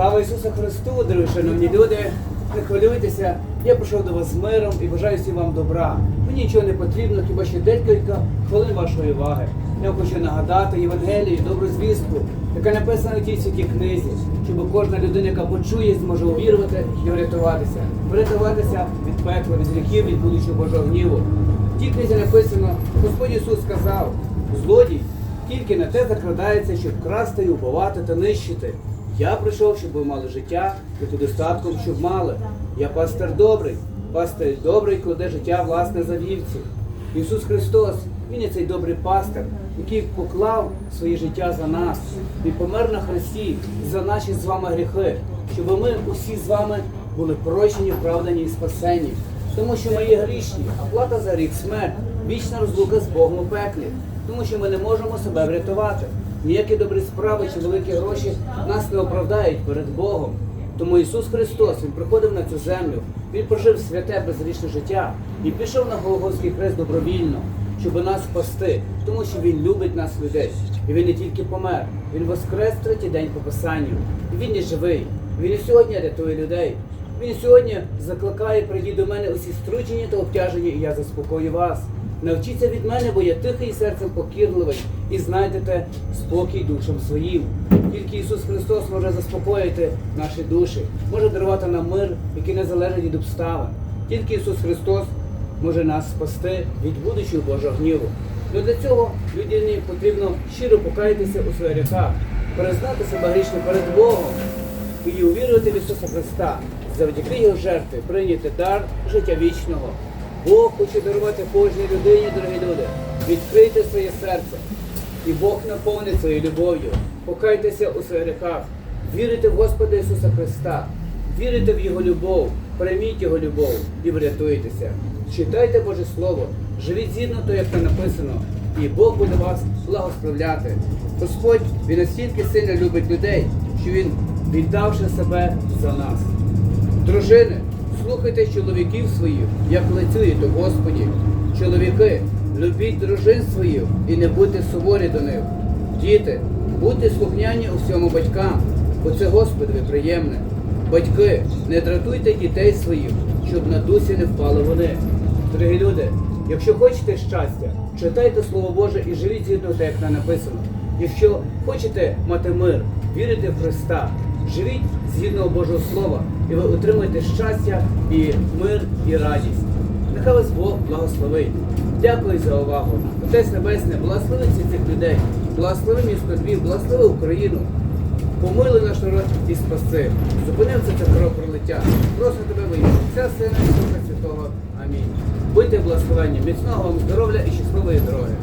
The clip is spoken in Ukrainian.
Слава Ісусу Христу, дорогі шановні люди! Не хвилюйтеся, я прийшов до вас з миром і бажаю всім вам добра. Мені нічого не потрібно, хіба ще декілька хвилин вашої уваги. Я хочу нагадати Євангелію, добру звістку, яка написана в тій святій книзі, щоб кожна людина, яка почує, зможе увірувати і врятуватися. Врятуватися від пекла, від гріхів, від будучого Божого гніву. В тій книзі написано, Господь Ісус сказав, злодій тільки на те закрадається, щоб красти, убивати та нищити. Я прийшов, щоб ви мали життя і по достатком, щоб мали. Я пастир добрий, пастир добрий кладе життя власне за вівців. Ісус Христос, Він є цей добрий пастир, який поклав своє життя за нас. Він помер на Христі за наші з вами гріхи, щоб ми усі з вами були прощені, вправдані і спасені. Тому що ми є грішні, а плата за гріх смерть, вічна розлука з Богом у пеклі тому що ми не можемо себе врятувати. Ніякі добрі справи чи великі гроші нас не оправдають перед Богом. Тому Ісус Христос Він приходив на цю землю, Він прожив святе безгрішне життя і пішов на Голгофський хрест добровільно, щоб нас спасти, тому що Він любить нас людей. І Він не тільки помер, Він воскрес третій день по Писанню. І Він є живий. Він і сьогодні рятує людей. Він сьогодні закликає, прийдіть до мене усі стручені та обтяжені, і я заспокою вас. Навчіться від мене, бо я тихий серцем покірливий, і знайдете спокій душам своїм. Тільки Ісус Христос може заспокоїти наші душі, може дарувати нам мир, який не залежить від обставин. Тільки Ісус Христос може нас спасти від будучого Божого гніву. Но для цього людині потрібно щиро покаятися у своїх гріхах, признати себе грішним перед Богом і увірувати в Ісуса Христа, завдяки Його жертві прийняти дар життя вічного. Бог хоче дарувати кожній людині, дорогі люди. Відкрийте своє серце, і Бог наповнить своєю любов'ю. Покайтеся у своїх гріхах, вірите в Господа Ісуса Христа, вірите в Його любов, прийміть Його любов і врятуєтеся. Читайте Боже Слово, живіть згідно то, як там написано, і Бог буде вас благословляти. Господь Він настільки сильно любить людей, що Він віддавши себе за нас. Дружини, слухайте чоловіків своїх, як лицюєте Господі. Чоловіки, любіть дружин своїх і не будьте суворі до них. Діти, будьте слухняні у всьому батькам, бо це Господові приємне. Батьки, не дратуйте дітей своїх, щоб на дусі не впали вони. Дорогі люди, якщо хочете щастя, читайте Слово Боже і живіть згідно те, як написано. Якщо хочете мати мир, вірите в Христа, живіть згідно Божого Слова, і ви отримаєте щастя і мир і радість. Нехай вас Бог благословить. Дякую за увагу. Отець Небесне, благослови цих людей, благослови місто Львів, благослови Україну. Помили наш народ і спаси. Зупинив це кровопролиття. Просимо тебе вийти. Вся сина і Духа Святого. Амінь. Будьте благословенні, міцного вам здоров'я і щасливої дороги.